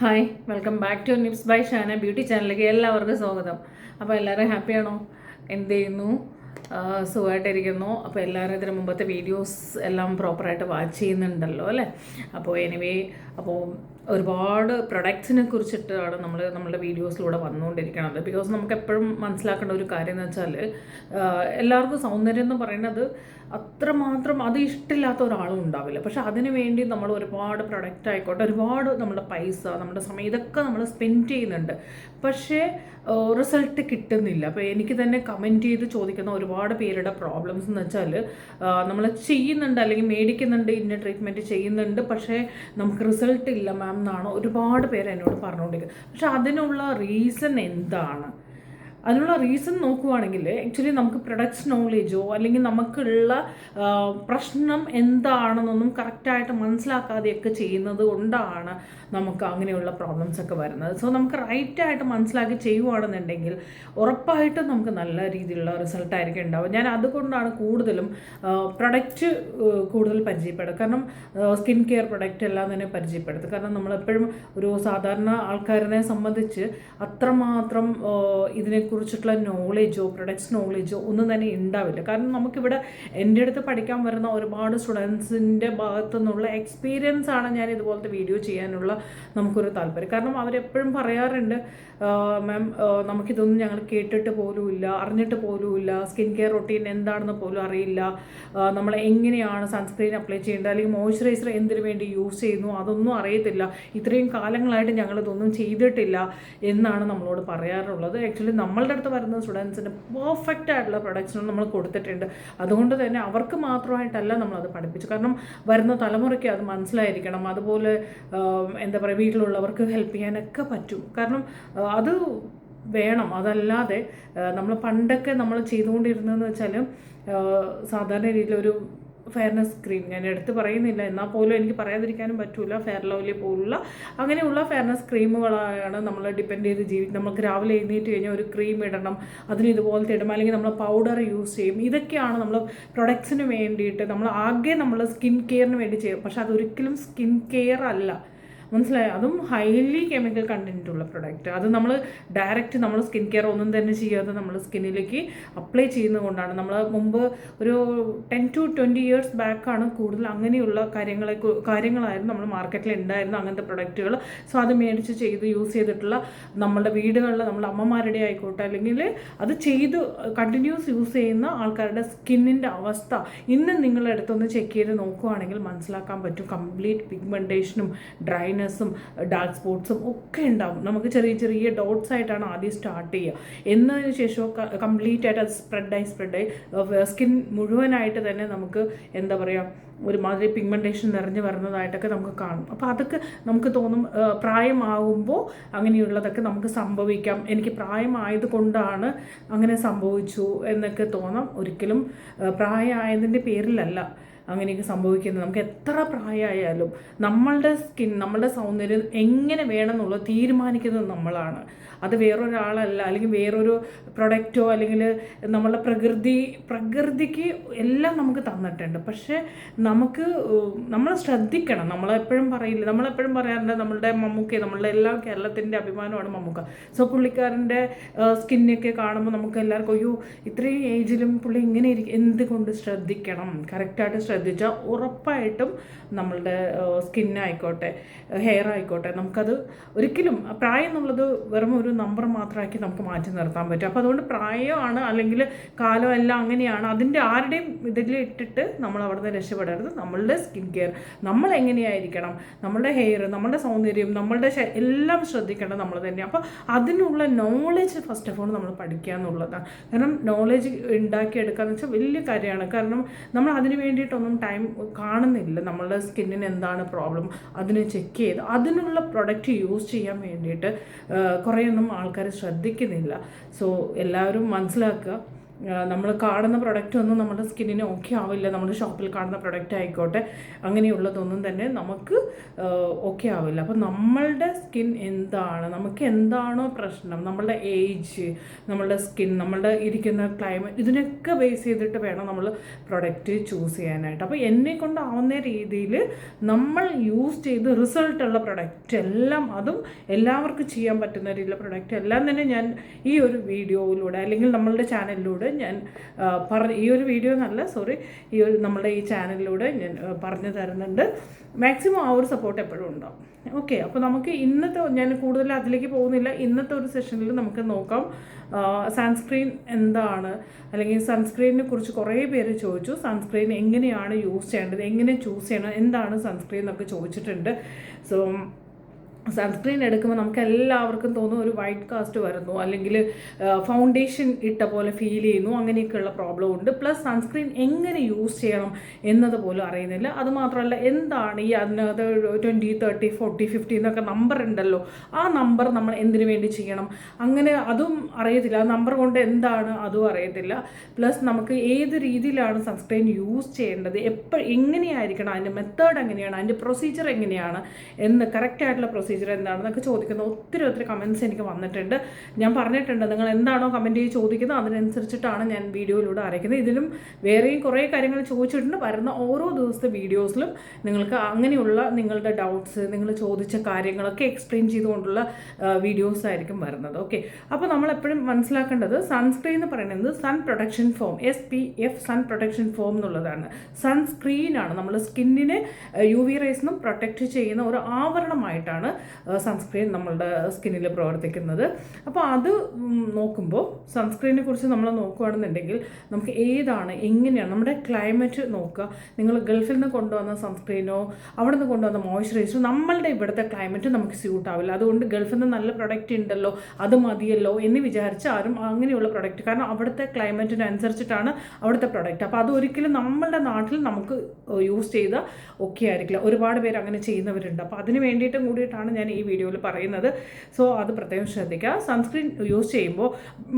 Hi welcome back to nips by Shana beauty ചാനലിലേക്ക് എല്ലാവർക്കും സ്വാഗതം. അപ്പോൾ എല്ലാവരും ഹാപ്പിയാണോ എന്ത് ചെയ്യുന്നു? സുഖമായിട്ടിരിക്കുന്നു. അപ്പോൾ എല്ലാവരും ഇതിന് മുമ്പത്തെ വീഡിയോസ് എല്ലാം പ്രോപ്പറായിട്ട് വാച്ച് ചെയ്യുന്നുണ്ടല്ലോ അല്ലേ? അപ്പോൾ എനിവേ അപ്പോൾ ഒരുപാട് പ്രൊഡക്ട്സിനെ കുറിച്ചിട്ടാണ് നമ്മൾ നമ്മുടെ വീഡിയോസിലൂടെ വന്നുകൊണ്ടിരിക്കുന്നത് ബിക്കോസ് നമുക്ക് എപ്പോഴും മനസ്സിലാക്കേണ്ട ഒരു കാര്യം എന്ന് വെച്ചാൽ എല്ലാവർക്കും സൗന്ദര്യം എന്ന് പറയുന്നത് അത്രമാത്രം അത് ഇഷ്ടമില്ലാത്ത ഒരാളും ഉണ്ടാവില്ല. പക്ഷെ അതിനു വേണ്ടി നമ്മൾ ഒരുപാട് പ്രൊഡക്റ്റ് ആയിക്കോട്ടെ ഒരുപാട് നമ്മുടെ പൈസ നമ്മുടെ സമയം ഇതൊക്കെ നമ്മൾ സ്പെൻഡ് ചെയ്യുന്നുണ്ട്. പക്ഷേ റിസൾട്ട് കിട്ടുന്നില്ല. അപ്പോൾ എനിക്ക് തന്നെ കമന്റ് ചെയ്ത് ചോദിക്കുന്ന ഒരുപാട് പേരുടെ പ്രോബ്ലംസ് എന്ന് വെച്ചാൽ നമ്മൾ ചെയ്യുന്നുണ്ട് അല്ലെങ്കിൽ മേടിക്കുന്നുണ്ട് ഇന്ന ട്രീറ്റ്മെന്റ് ചെയ്യുന്നുണ്ട്. പക്ഷേ നമുക്ക് റിസൾട്ട് ഇല്ല മാം എന്നാണ് ഒരുപാട് പേര് എന്നോട് പറഞ്ഞുകൊണ്ടിരിക്കുന്നത്. പക്ഷെ അതിനുള്ള റീസൺ എന്താണ്? അതിനുള്ള റീസൺ നോക്കുവാണെങ്കിൽ ആക്ച്വലി നമുക്ക് പ്രൊഡക്ട്സ് നോളേജോ അല്ലെങ്കിൽ നമുക്കുള്ള പ്രശ്നം എന്താണെന്നൊന്നും കറക്റ്റായിട്ട് മനസ്സിലാക്കാതെയൊക്കെ ചെയ്യുന്നത് കൊണ്ടാണ് നമുക്ക് അങ്ങനെയുള്ള പ്രോബ്ലംസ് ഒക്കെ വരുന്നത്. സോ നമുക്ക് റൈറ്റായിട്ട് മനസ്സിലാക്കി ചെയ്യുവാണെന്നുണ്ടെങ്കിൽ ഉറപ്പായിട്ടും നമുക്ക് നല്ല രീതിയിലുള്ള റിസൾട്ട് ആയിരിക്കും ഉണ്ടാവുക. ഞാൻ അതുകൊണ്ടാണ് കൂടുതലും പ്രൊഡക്റ്റ് കൂടുതൽ പരിചയപ്പെടുക. കാരണം സ്കിൻ കെയർ പ്രൊഡക്റ്റ് എല്ലാം തന്നെ പരിചയപ്പെടുത്തുക. കാരണം നമ്മളെപ്പോഴും ഒരു സാധാരണ ആൾക്കാരനെ സംബന്ധിച്ച് അത്രമാത്രം ആ, ഇതിനെക്കുറിച്ചിട്ടുള്ള നോളേജോ പ്രൊഡക്ട്സ് നോളേജോ ഒന്നും തന്നെ ഉണ്ടാവില്ല കാരണം നമുക്കിവിടെ എന്റെ അടുത്ത് പഠിക്കാൻ വരുന്ന ഒരുപാട് സ്റ്റുഡൻസിന്റെ ഭാഗത്തു നിന്നുള്ള എക്സ്പീരിയൻസ് ആണ് ഞാൻ ഇതുപോലത്തെ വീഡിയോ ചെയ്യാനുള്ള നമുക്കൊരു താല്പര്യം. കാരണം അവരെപ്പോഴും പറയാറുണ്ട് മാം നമുക്കിതൊന്നും ഞങ്ങൾ കേട്ടിട്ട് പോലുമില്ല അറിഞ്ഞിട്ട് പോലുമില്ല സ്കിൻ കെയർ റൊട്ടീൻ എന്താണെന്ന് പോലും അറിയില്ല. നമ്മൾ എങ്ങനെയാണ് സൺസ്ക്രീൻ അപ്ലൈ ചെയ്യേണ്ടത് അല്ലെങ്കിൽ മോയ്സ്ചറൈസർ എന്തിനു വേണ്ടി യൂസ് ചെയ്യുന്നു അതൊന്നും അറിയത്തില്ല. ഇത്രയും കാലങ്ങളായിട്ട് ഞങ്ങളിതൊന്നും ചെയ്തിട്ടില്ല എന്നാണ് നമ്മളോട് പറയാറുള്ളത്. ആക്ച്വലി നമ്മളുടെ അടുത്ത് വരുന്ന സ്റ്റുഡൻസിന് പെർഫെക്റ്റ് ആയിട്ടുള്ള പ്രൊഡക്ട്സിനും നമ്മൾ കൊടുത്തിട്ടുണ്ട്. അതുകൊണ്ട് തന്നെ അവർക്ക് മാത്രമായിട്ടല്ല നമ്മളത് പഠിപ്പിച്ചു കാരണം വരുന്ന തലമുറയ്ക്ക് അത് മനസ്സിലായിരിക്കണം. അതുപോലെ എന്താ പറയുക വീട്ടിലുള്ളവർക്ക് ഹെൽപ്പ് ചെയ്യാനൊക്കെ പറ്റും. കാരണം അത് വേണം. അതല്ലാതെ നമ്മൾ പണ്ടൊക്കെ നമ്മൾ ചെയ്തുകൊണ്ടിരുന്നതെന്ന് വെച്ചാൽ സാധാരണ രീതിയിലൊരു ഫെയർനെസ് ക്രീം ഞാൻ എടുത്ത് പറയുന്നില്ല. എന്നാൽ പോലും എനിക്ക് പറയാതിരിക്കാനും പറ്റൂല. ഫെയർ ലവ്ലി പോലുള്ള അങ്ങനെയുള്ള ഫെയർനെസ് ക്രീമുകളാണ് നമ്മൾ ഡിപ്പെൻഡ് ചെയ്ത് ജീവിക്കും നമുക്ക് രാവിലെ എഴുന്നേറ്റ് കഴിഞ്ഞാൽ ഒരു ക്രീം ഇടണം. അതിന് ഇതുപോലത്തെ ഇടണം. അല്ലെങ്കിൽ നമ്മൾ പൗഡർ യൂസ് ചെയ്യും. ഇതൊക്കെയാണ് നമ്മൾ പ്രൊഡക്ട്സിന് വേണ്ടിയിട്ട് നമ്മൾ ആകെ നമ്മൾ സ്കിൻ കെയറിന് വേണ്ടി ചെയ്യും. പക്ഷെ അതൊരിക്കലും സ്കിൻ കെയർ അല്ല. മനസ്സിലായോ? അതും ഹൈലി കെമിക്കൽ കണ്ടന്റ് ഉള്ള പ്രൊഡക്റ്റ് അത് നമ്മൾ ഡയറക്റ്റ് നമ്മൾ സ്കിൻ കെയർ ഒന്നും തന്നെ ചെയ്യാതെ നമ്മൾ സ്കിന്നിലേക്ക് അപ്ലൈ ചെയ്യുന്നത് കൊണ്ടാണ്. നമ്മൾ മുമ്പ് ഒരു ടെൻ ടു ട്വന്റി ഇയേഴ്സ് ബാക്കാണ് കൂടുതൽ അങ്ങനെയുള്ള കാര്യങ്ങളെ കാര്യങ്ങളായിരുന്നു നമ്മൾ മാർക്കറ്റിൽ ഉണ്ടായിരുന്ന അങ്ങനത്തെ പ്രൊഡക്റ്റുകൾ സോ അത് മേടിച്ച് ചെയ്ത് യൂസ് ചെയ്തിട്ടുള്ള നമ്മളുടെ വീടുകളിൽ നമ്മുടെ അമ്മമാരുടെ ആയിക്കോട്ടെ അല്ലെങ്കിൽ അത് ചെയ്ത് കണ്ടിന്യൂസ് യൂസ് ചെയ്യുന്ന ആൾക്കാരുടെ സ്കിന്നിന്റെ അവസ്ഥ ഇന്ന് നിങ്ങളുടെ അടുത്തൊന്ന് ചെക്ക് ചെയ്ത് നോക്കുകയാണെങ്കിൽ മനസ്സിലാക്കാൻ പറ്റും. കംപ്ലീറ്റ് പിഗ്മെന്റേഷനും ഡ്രൈനെസ്സും ഡാർക്ക് സ്പോട്ട്സും ഒക്കെ ഉണ്ടാവും. നമുക്ക് ചെറിയ ചെറിയ ഡോട്ട്സ് ആയിട്ടാണ് ആദ്യം സ്റ്റാർട്ട് ചെയ്യുക. എന്നതിന് ശേഷം കംപ്ലീറ്റ് ആയിട്ട് അത് സ്പ്രെഡായി സ്പ്രെഡായി സ്കിൻ മുഴുവനായിട്ട് തന്നെ നമുക്ക് എന്താ പറയുക ഒരുമാതിരി പിഗ്മെന്റേഷൻ നിറഞ്ഞു വരുന്നതായിട്ടൊക്കെ നമുക്ക് കാണും. അപ്പോൾ അതൊക്കെ നമുക്ക് തോന്നും ആ, പ്രായമാകുമ്പോൾ അങ്ങനെയുള്ളതൊക്കെ നമുക്ക് സംഭവിക്കാം. എനിക്ക് പ്രായമായത് കൊണ്ടാണ് അങ്ങനെ സംഭവിച്ചു എന്നൊക്കെ തോന്നാം. ഒരിക്കലും ആ, പ്രായമായതിന്റെ പേരിലല്ല. അങ്ങനെയൊക്കെ സംഭവിക്കുന്നത്. നമുക്ക് എത്ര പ്രായമായാലും നമ്മളുടെ സ്കിൻ നമ്മളുടെ സൗന്ദര്യം എങ്ങനെ വേണമെന്നുള്ളത് തീരുമാനിക്കുന്നത് നമ്മളാണ്. അത് വേറൊരാളല്ല അല്ലെങ്കിൽ വേറൊരു പ്രൊഡക്റ്റോ അല്ലെങ്കിൽ നമ്മളുടെ പ്രകൃതി പ്രകൃതിക്ക് എല്ലാം നമുക്ക് തന്നിട്ടുണ്ട്. പക്ഷേ നമുക്ക് നമ്മൾ ശ്രദ്ധിക്കണം. നമ്മളെപ്പോഴും പറയില്ല നമ്മളെപ്പോഴും പറയാറുണ്ട് നമ്മളുടെ മമ്മൂക്ക നമ്മളുടെ എല്ലാ കേരളത്തിന്റെ അഭിമാനമാണ് മമ്മൂക്ക. സോ പുള്ളിക്കാരന്റെ സ്കിന്നൊക്കെ കാണുമ്പോൾ നമുക്ക് എല്ലാവർക്കും അയ്യോ ഇത്രയും ഏജിലും പുള്ളി ഇങ്ങനെ ഇരിക്കും എന്തുകൊണ്ട് ശ്രദ്ധിക്കണം? കറക്റ്റായിട്ട് ശ്രദ്ധിച്ചാൽ ഉറപ്പായിട്ടും നമ്മളുടെ സ്കിന്നായിക്കോട്ടെ ഹെയർ ആയിക്കോട്ടെ നമുക്കത് ഒരിക്കലും പ്രായം എന്നുള്ളത് വെറും ഒരു നമ്പർ മാത്രമാക്കി നമുക്ക് മാറ്റി നിർത്താൻ പറ്റും. അപ്പോൾ അതുകൊണ്ട് പ്രായമാണ് അല്ലെങ്കിൽ കാലം എല്ലാം അങ്ങനെയാണ്. അതിന്റെ ആരുടെയും ഇതിൽ ഇട്ടിട്ട് നമ്മൾ അവിടുന്ന് രക്ഷപ്പെടരുത്. നമ്മളുടെ സ്കിൻ കെയർ നമ്മൾ എങ്ങനെയായിരിക്കണം നമ്മളുടെ ഹെയർ നമ്മളുടെ സൗന്ദര്യം നമ്മളുടെ എല്ലാം ശ്രദ്ധിക്കേണ്ടത് നമ്മൾ തന്നെയാണ് അപ്പോൾ അതിനുള്ള നോളജ് ഫസ്റ്റ് ഓഫ് ഓൾ നമ്മൾ പഠിക്കുക എന്നുള്ളതാണ്. കാരണം നോളജ് ഉണ്ടാക്കിയെടുക്കുക എന്ന് വെച്ചാൽ വലിയ കാര്യമാണ്. കാരണം നമ്മൾ അതിന് വേണ്ടിയിട്ടൊന്നും ടൈം കാണുന്നില്ല. നമ്മളുടെ സ്കിന്നിന് എന്താണ് പ്രോബ്ലം അതിനെ ചെക്ക് ചെയ്ത് അതിനുള്ള പ്രൊഡക്റ്റ് യൂസ് ചെയ്യാൻ വേണ്ടിയിട്ട് കുറേയൊന്നും ആൾക്കാർ ശ്രദ്ധിക്കുന്നില്ല. സോ എല്ലാവരും മനസ്സിലാക്കുക. നമ്മൾ കാണുന്ന പ്രൊഡക്റ്റ് ഒന്നും നമ്മുടെ സ്കിന്നിന് ഓക്കെ ആവില്ല. നമ്മൾ ഷോപ്പിൽ കാണുന്ന പ്രൊഡക്റ്റ് ആയിക്കോട്ടെ. അങ്ങനെയുള്ളതൊന്നും തന്നെ നമുക്ക് ഓക്കെ ആവില്ല. അപ്പോൾ നമ്മളുടെ സ്കിൻ എന്താണ്? നമുക്ക് എന്താണോ പ്രശ്നം? നമ്മളുടെ ഏജ് നമ്മളുടെ സ്കിൻ നമ്മളുടെ ഇരിക്കുന്ന ക്ലൈമറ്റ് ഇതിനൊക്കെ ബേസ് ചെയ്തിട്ട് വേണം നമ്മൾ പ്രൊഡക്റ്റ് ചൂസ് ചെയ്യാനായിട്ട്. അപ്പോൾ എന്നെ കൊണ്ടാവുന്ന രീതിയിൽ നമ്മൾ യൂസ് ചെയ്ത് റിസൾട്ടുള്ള പ്രൊഡക്റ്റ് എല്ലാം അതും എല്ലാവർക്കും ചെയ്യാൻ പറ്റുന്ന രീതിയിലുള്ള പ്രൊഡക്റ്റ് എല്ലാം തന്നെ ഞാൻ ഈ ഒരു വീഡിയോയിലൂടെ അല്ലെങ്കിൽ നമ്മളുടെ ചാനലിലൂടെ ഞാൻ പറ ഈ ഒരു വീഡിയോ എന്നല്ല സോറി ഈ ഒരു നമ്മുടെ ഈ ചാനലിലൂടെ ഞാൻ പറഞ്ഞു തരുന്നുണ്ട്. മാക്സിമം ആ ഒരു സപ്പോർട്ട് എപ്പോഴും ഉണ്ടാവും. ഓക്കെ അപ്പോൾ നമുക്ക് ഇന്നത്തെ ഞാൻ കൂടുതൽ അതിലേക്ക് പോകുന്നില്ല. ഇന്നത്തെ ഒരു സെഷനിൽ നമുക്ക് നോക്കാം. സൺസ്ക്രീൻ എന്താണ്? അല്ലെങ്കിൽ സൺസ്ക്രീനിനെ കുറിച്ച് കുറേ പേര് ചോദിച്ചു. സൺസ്ക്രീൻ എങ്ങനെയാണ് യൂസ് ചെയ്യേണ്ടത്? എങ്ങനെ ചൂസ് ചെയ്യണം? എന്താണ് സൺസ്ക്രീൻ എന്നൊക്കെ ചോദിച്ചിട്ടുണ്ട്. സോ സൺസ്ക്രീൻ എടുക്കുമ്പോൾ നമുക്ക് എല്ലാവർക്കും തോന്നും ഒരു വൈറ്റ് കാസ്റ്റ് വരുന്നു. അല്ലെങ്കിൽ ഫൗണ്ടേഷൻ ഇട്ട പോലെ ഫീൽ ചെയ്യുന്നു. അങ്ങനെയൊക്കെയുള്ള പ്രോബ്ലം ഉണ്ട്. പ്ലസ് സൺസ്ക്രീൻ എങ്ങനെ യൂസ് ചെയ്യണം എന്നത് പോലും അറിയുന്നില്ല. അതുമാത്രമല്ല എന്താണ് ഈ അതിനകത്ത് ട്വന്റി തേർട്ടി ഫോർട്ടി ഫിഫ്റ്റി എന്നൊക്കെ നമ്പർ ഉണ്ടല്ലോ. ആ നമ്പർ നമ്മൾ എന്തിനു വേണ്ടി ചെയ്യണം? അങ്ങനെ അതും അറിയത്തില്ല. ആ നമ്പർ കൊണ്ട് എന്താണ് അതും അറിയത്തില്ല. പ്ലസ് നമുക്ക് ഏത് രീതിയിലാണ് സൺസ്ക്രീൻ യൂസ് ചെയ്യേണ്ടത്? എപ്പോൾ എങ്ങനെയായിരിക്കണം? അതിന്റെ മെത്തേഡ് എങ്ങനെയാണ്? അതിന്റെ പ്രൊസീജിയർ എങ്ങനെയാണ്? എന്ന് കറക്റ്റായിട്ടുള്ള പ്രൊസീജിയർ എന്താണെന്നൊക്കെ ചോദിക്കുന്ന ഒത്തിരി ഒത്തിരി കമൻസ് എനിക്ക് വന്നിട്ടുണ്ട്. ഞാൻ പറഞ്ഞിട്ടുണ്ട് നിങ്ങൾ എന്താണോ കമന്റ് ചെയ്ത് ചോദിക്കുന്നത് അതിനനുസരിച്ചിട്ടാണ് ഞാൻ വീഡിയോയിലൂടെ അറിയിക്കുന്നത് ഇതിലും വേറെയും കുറേ കാര്യങ്ങൾ ചോദിച്ചിട്ടുണ്ട്. വരുന്ന ഓരോ ദിവസത്തെ വീഡിയോസിലും നിങ്ങൾക്ക് അങ്ങനെയുള്ള നിങ്ങളുടെ ഡൗട്ട്സ് നിങ്ങൾ ചോദിച്ച കാര്യങ്ങളൊക്കെ എക്സ്പ്ലെയിൻ ചെയ്തുകൊണ്ടുള്ള വീഡിയോസ് ആയിരിക്കും വരുന്നത്. ഓക്കെ അപ്പോൾ നമ്മൾ എപ്പോഴും മനസ്സിലാക്കേണ്ടത് സൺസ്ക്രീൻ എന്ന് പറയുന്നത് sun protection form S P F sun protection form എന്നുള്ളതാണ്. സൺസ്ക്രീനാണ് നമ്മൾ സ്കിന്നിനെ യു വി നിന്നും പ്രൊട്ടക്റ്റ് ചെയ്യുന്ന ഒരു ആവരണമായിട്ടാണ് സൺസ്ക്രീൻ നമ്മളുടെ സ്കിന്നിൽ പ്രവർത്തിക്കുന്നത്. അപ്പോൾ അത് നോക്കുമ്പോൾ സൺസ്ക്രീനെ കുറിച്ച് നമ്മൾ നോക്കുകയാണെന്നുണ്ടെങ്കിൽ നമുക്ക് ഏതാണ് എങ്ങനെയാണ് നമ്മുടെ ക്ലൈമറ്റ് നോക്കുക. നിങ്ങൾ ഗൾഫിൽ നിന്ന് കൊണ്ടുവന്ന സൺസ്ക്രീനോ അവിടെ നിന്ന് കൊണ്ടുവന്ന മോയ്സ്ചറൈസറോ നമ്മളുടെ ഇവിടുത്തെ ക്ലൈമറ്റ് നമുക്ക് സ്യൂട്ട് ആവില്ല. അതുകൊണ്ട് ഗൾഫിൽ നിന്ന് നല്ല പ്രൊഡക്റ്റ് ഉണ്ടല്ലോ അത് മതിയല്ലോ എന്ന് വിചാരിച്ച് ആരും അങ്ങനെയുള്ള പ്രൊഡക്റ്റ് കാരണം അവിടുത്തെ ക്ലൈമറ്റിനനുസരിച്ചിട്ടാണ് അവിടുത്തെ പ്രൊഡക്റ്റ് അപ്പോൾ അത് ഒരിക്കലും നമ്മളുടെ നാട്ടിൽ നമുക്ക് യൂസ് ചെയ്ത് ഓക്കെ ആയിരിക്കില്ല. ഒരുപാട് പേര് അങ്ങനെ ചെയ്യുന്നവരുണ്ട്. അപ്പോൾ അതിന് വേണ്ടിയിട്ടും കൂടിയിട്ടാണ് ഞാൻ ഈ വീഡിയോയിൽ പറയുന്നത്. സോ അത് പ്രത്യേകം ശ്രദ്ധിക്കുക. സൺസ്ക്രീൻ യൂസ് ചെയ്യുമ്പോൾ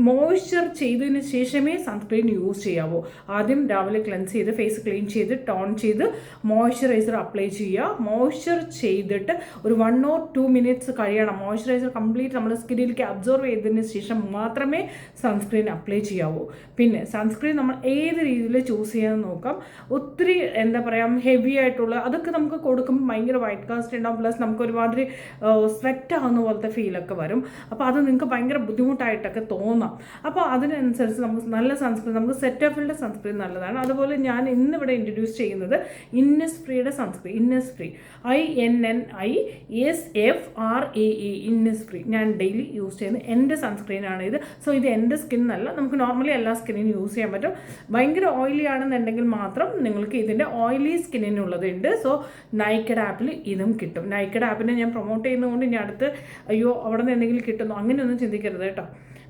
മോയ്സ്ചർ ചെയ്തതിന് ശേഷമേ സൺസ്ക്രീൻ യൂസ് ചെയ്യാവൂ. ആദ്യം രാവിലെ ക്ലെൻസ് ചെയ്ത് ഫേസ് ക്ലീൻ ചെയ്ത് ടോൺ ചെയ്ത് മോയ്സ്ചറൈസർ അപ്ലൈ ചെയ്യുക. മോയ്സ്ചർ ചെയ്തിട്ട് ഒരു വൺ ഓർ ടു മിനിറ്റ്സ് കഴിയണം. മോയ്സ്ചറൈസർ കംപ്ലീറ്റ് നമ്മുടെ സ്കിന്നിലേക്ക് അബ്സോർവ് ചെയ്തതിന് ശേഷം മാത്രമേ സൺസ്ക്രീൻ അപ്ലൈ ചെയ്യാവൂ. പിന്നെ സൺസ്ക്രീൻ നമ്മൾ ഏത് രീതിയിൽ ചൂസ് ചെയ്യാൻ നോക്കാം. ഒത്തിരി എന്താ പറയുക ഹെവി ആയിട്ടുള്ള അതൊക്കെ നമുക്ക് കൊടുക്കുമ്പോൾ ഭയങ്കര വൈറ്റ് കാസ്റ്റ് ഉണ്ടാവും. പ്ലസ് നമുക്ക് ഒരുമാതിരി സ്വെറ്റ് ആവുന്ന പോലത്തെ ഫീലൊക്കെ വരും. അപ്പോൾ അത് നിങ്ങൾക്ക് ഭയങ്കര ബുദ്ധിമുട്ടായിട്ടൊക്കെ തോന്നാം. അപ്പോൾ അതിനനുസരിച്ച് നമുക്ക് നല്ല സൺസ്ക്രീൻ നമുക്ക് സെറ്റ് ഓഫിന്റെ സൺസ്ക്രീൻ നല്ലതാണ്. അതുപോലെ ഞാൻ ഇന്നിവിടെ ഇൻട്രൊഡ്യൂസ് ചെയ്യുന്നത് ഇന്നസ് ഫ്രീയുടെ sunscreen Innisfree I N N I S F R E Innisfree free ഞാൻ ഡെയിലി യൂസ് ചെയ്യുന്ന എന്റെ സൺസ്ക്രീനാണ് ഇത്. സോ ഇത് എന്റെ സ്കിൻ അല്ല. നമുക്ക് നോർമലി എല്ലാ സ്കിന്നിനും യൂസ് ചെയ്യാൻ പറ്റും. ഭയങ്കര ഓയിലി ആണെന്നുണ്ടെങ്കിൽ മാത്രം നിങ്ങൾക്ക് ഇതിന്റെ ഓയിലി സ്കിന്നിനുള്ളതുണ്ട് സോ നൈക്കഡ് ആപ്പിൽ ഇതും കിട്ടും. നൈക്കഡ് ആപ്പിനെ ഞാൻ പ്രൊമോട്ട് ചെയ്യുന്നതുകൊണ്ട് ഇനി അടുത്ത് അയ്യോ അവിടെ നിന്ന് എന്തെങ്കിലും കിട്ടുന്നു? അങ്ങനെയൊന്നും ചിന്തിക്കരുത് കേട്ടോ.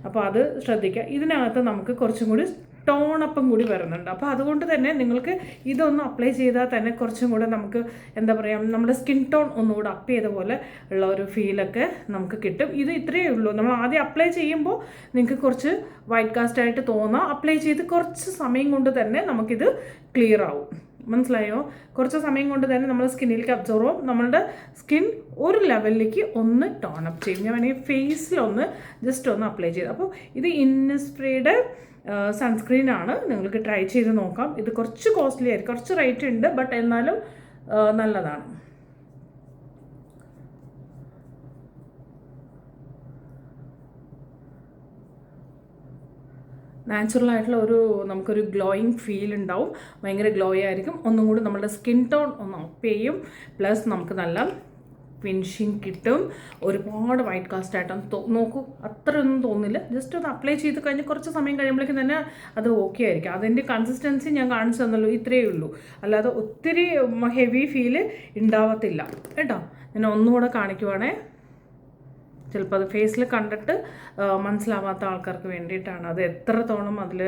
അപ്പോൾ അത് ശ്രദ്ധിക്കുക. ഇതിനകത്ത് നമുക്ക് കുറച്ചും കൂടി ടോണപ്പം കൂടി വരുന്നുണ്ട്. അപ്പോൾ അതുകൊണ്ട് തന്നെ നിങ്ങൾക്ക് ഇതൊന്ന് അപ്ലൈ ചെയ്താൽ തന്നെ കുറച്ചും കൂടെ നമുക്ക് എന്താ പറയുക നമ്മുടെ സ്കിൻ ടോൺ ഒന്നുകൂടെ അപ്പ് ചെയ്ത പോലെ ഉള്ള ഒരു ഫീലൊക്കെ നമുക്ക് കിട്ടും. ഇത് ഇത്രയേ ഉള്ളൂ. നമ്മൾ ആദ്യം അപ്ലൈ ചെയ്യുമ്പോൾ നിങ്ങൾക്ക് കുറച്ച് വൈറ്റ് കാസ്റ്റ് ആയിട്ട് തോന്നാം. അപ്ലൈ ചെയ്ത് കുറച്ച് സമയം കൊണ്ട് തന്നെ നമുക്കിത് ക്ലിയർ ആവും. മനസ്സിലായോ? കുറച്ച് സമയം കൊണ്ട് തന്നെ നമ്മൾ സ്കിന്നിലേക്ക് അബ്സോർവ് ആവും. നമ്മളുടെ സ്കിൻ ഒരു ലെവലിലേക്ക് ഒന്ന് ടോൺ അപ്പ് ചെയ്യും. ഞാൻ വേണമെങ്കിൽ ഫേസിലൊന്ന് ജസ്റ്റ് ഒന്ന് അപ്ലൈ ചെയ്ത്. അപ്പോൾ ഇത് ഇന്നസ്പ്രേയുടെ സൺസ്ക്രീൻ ആണ്. നിങ്ങൾക്ക് ട്രൈ ചെയ്ത് നോക്കാം. ഇത് കുറച്ച് കോസ്റ്റ്ലി ആയിരിക്കും. കുറച്ച് റേറ്റ് ഉണ്ട് ബട്ട് എന്നാലും നല്ലതാണ്. നാച്ചുറൽ ആയിട്ടുള്ള ഒരു നമുക്കൊരു ഗ്ലോയിങ് ഫീൽ ഉണ്ടാവും. ഭയങ്കര ഗ്ലോയി ആയിരിക്കും. ഒന്നും കൂടി നമ്മുടെ സ്കിൻ ടോൺ ഒന്ന് അപ്പ് ചെയ്യും. പ്ലസ് നമുക്ക് നല്ല ഫിനിഷിങ് കിട്ടും. ഒരുപാട് വൈറ്റ് കാസ്റ്റ് ആയിട്ടാണ് നോക്കൂ നോക്കൂ അത്രയൊന്നും തോന്നില്ല ജസ്റ്റ് ഒന്ന് അപ്ലൈ ചെയ്ത് കഴിഞ്ഞ് കുറച്ച് സമയം കഴിയുമ്പോഴേക്കും തന്നെ അത് ഓക്കെ ആയിരിക്കും. അതിന്റെ കൺസിസ്റ്റൻസി ഞാൻ കാണിച്ചു തന്നല്ലോ ഇത്രയേ ഉള്ളൂ. അല്ലാതെ ഒത്തിരി ഹെവി ഫീൽ ഉണ്ടാവത്തില്ല. കേട്ടോ? ഞാൻ ഒന്നുകൂടെ കാണിക്കുവാണേ. ചിലപ്പോൾ അത് ഫേസിൽ കണ്ടിട്ട് മനസ്സിലാവാത്ത ആൾക്കാർക്ക് വേണ്ടിയിട്ടാണ്. അത് എത്രത്തോളം അതിൽ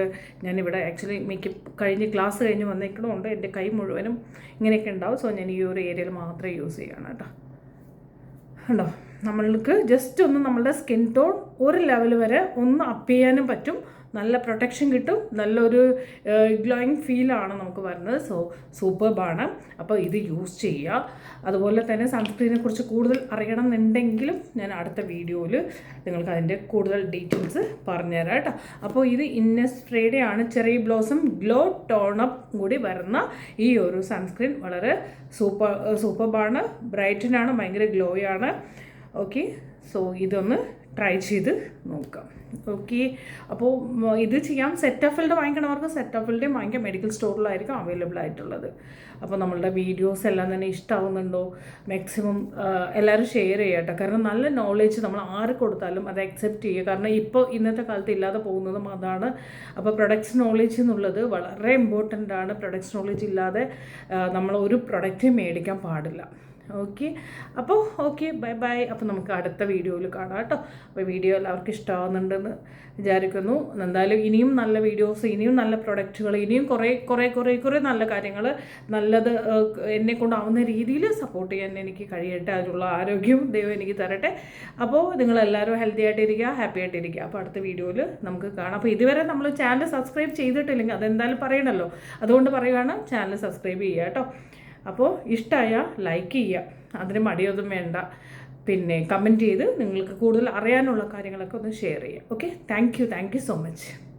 ഞാനിവിടെ ആക്ച്വലി മേക്കപ്പ് കഴിഞ്ഞ് ക്ലാസ് കഴിഞ്ഞ് വന്നേക്കണമുണ്ട് എന്റെ കൈ മുഴുവനും ഇങ്ങനെയൊക്കെ ഉണ്ടാവും. സോ ഞാൻ ഈ ഒരു ഏരിയയിൽ മാത്രമേ യൂസ് ചെയ്യണം കേട്ടോ. ഉണ്ടോ നമ്മൾക്ക് ജസ്റ്റ് ഒന്ന് നമ്മളുടെ സ്കിൻ ടോൺ ഒരു ലെവൽ വരെ ഒന്ന് അപ്പ് ചെയ്യാനും പറ്റും. നല്ല പ്രൊട്ടക്ഷൻ കിട്ടും. നല്ലൊരു ഗ്ലോയിങ് ഫീലാണ് നമുക്ക് വരുന്നത്. സോ സൂപ്പർബാണ് അപ്പോൾ ഇത് യൂസ് ചെയ്യുക. അതുപോലെ തന്നെ സൺസ്ക്രീനെ കുറിച്ച് കൂടുതൽ അറിയണം എന്നുണ്ടെങ്കിലും ഞാൻ അടുത്ത വീഡിയോയിൽ നിങ്ങൾക്ക് അതിന്റെ കൂടുതൽ ഡീറ്റെയിൽസ് പറഞ്ഞുതരാം കേട്ടോ. അപ്പോൾ ഇത് ഇന്നസ്ട്രേയുടെ ആണ്. ചെറിയ ബ്ലോസം ഗ്ലോ ടോണപ്പ് കൂടി വരുന്ന ഈ ഒരു സൺസ്ക്രീൻ വളരെ സൂപ്പർ സൂപ്പർബാണ് ബ്രൈറ്റനാണ് ഭയങ്കര ഗ്ലോയാണ് ഓക്കെ സോ ഇതൊന്ന് ട്രൈ ചെയ്ത് നോക്കാം. ഓക്കെ അപ്പോൾ ഇത് ചെയ്യാം. സെറ്റഫിൽഡ് വാങ്ങിക്കണവർക്ക് സെറ്റഫിൽഡേയും വാങ്ങിക്കാം. മെഡിക്കൽ സ്റ്റോറിലായിരിക്കും അവൈലബിൾ ആയിട്ടുള്ളത്. അപ്പോൾ നമ്മളുടെ വീഡിയോസ് എല്ലാം തന്നെ ഇഷ്ടമാവുന്നുണ്ടോ മാക്സിമം എല്ലാവരും ഷെയർ ചെയ്യട്ടെ കാരണം നല്ല നോളേജ് നമ്മൾ ആര് കൊടുത്താലും അത് അക്സെപ്റ്റ് ചെയ്യുക. കാരണം ഇപ്പോൾ ഇന്നത്തെ കാലത്ത് ഇല്ലാതെ പോകുന്നതും അതാണ്. അപ്പോൾ പ്രൊഡക്ട്സ് നോളേജ് എന്നുള്ളത് വളരെ ഇമ്പോർട്ടന്റ് ആണ്. പ്രൊഡക്ട്സ് നോളേജ് ഇല്ലാതെ നമ്മൾ ഒരു പ്രൊഡക്റ്റ് മേടിക്കാൻ പാടില്ല. ഓക്കെ. അപ്പോൾ ഓക്കെ ബൈ ബൈ. അപ്പോൾ നമുക്ക് അടുത്ത വീഡിയോയിൽ കാണാം കേട്ടോ. അപ്പോൾ വീഡിയോ എല്ലാവർക്കും ഇഷ്ടമാവുന്നുണ്ടെന്ന് വിചാരിക്കുന്നു. എന്തായാലും ഇനിയും നല്ല വീഡിയോസ് ഇനിയും നല്ല പ്രൊഡക്റ്റുകൾ ഇനിയും കുറേ കുറേ കുറേ കുറേ നല്ല കാര്യങ്ങൾ നല്ലത് എന്നെ കൊണ്ടാവുന്ന രീതിയിൽ സപ്പോർട്ട് ചെയ്യാൻ എനിക്ക് കഴിയട്ടെ. അതിനുള്ള ആരോഗ്യവും ദൈവം എനിക്ക് തരട്ടെ. അപ്പോൾ നിങ്ങളെല്ലാവരും ഹെൽത്തി ആയിട്ടിരിക്കുക ഹാപ്പി ആയിട്ടിരിക്കുക. അപ്പോൾ അടുത്ത വീഡിയോയിൽ നമുക്ക് കാണാം. അപ്പോൾ ഇതുവരെ നമ്മൾ ചാനൽ സബ്സ്ക്രൈബ് ചെയ്തിട്ടില്ലെങ്കിൽ അതെന്തായാലും പറയണമല്ലോ അതുകൊണ്ട് പറയുകയാണ് ചാനൽ സബ്സ്ക്രൈബ് ചെയ്യുക കേട്ടോ. അപ്പോൾ ഇഷ്ടമായ ലൈക്ക് ചെയ്യുക അതിന് മടിയൊന്നും വേണ്ട. പിന്നെ കമന്റ് ചെയ്ത് നിങ്ങൾക്ക് കൂടുതൽ അറിയാനുള്ള കാര്യങ്ങളൊക്കെ ഒന്ന് ഷെയർ ചെയ്യുക okay thank you thank you so much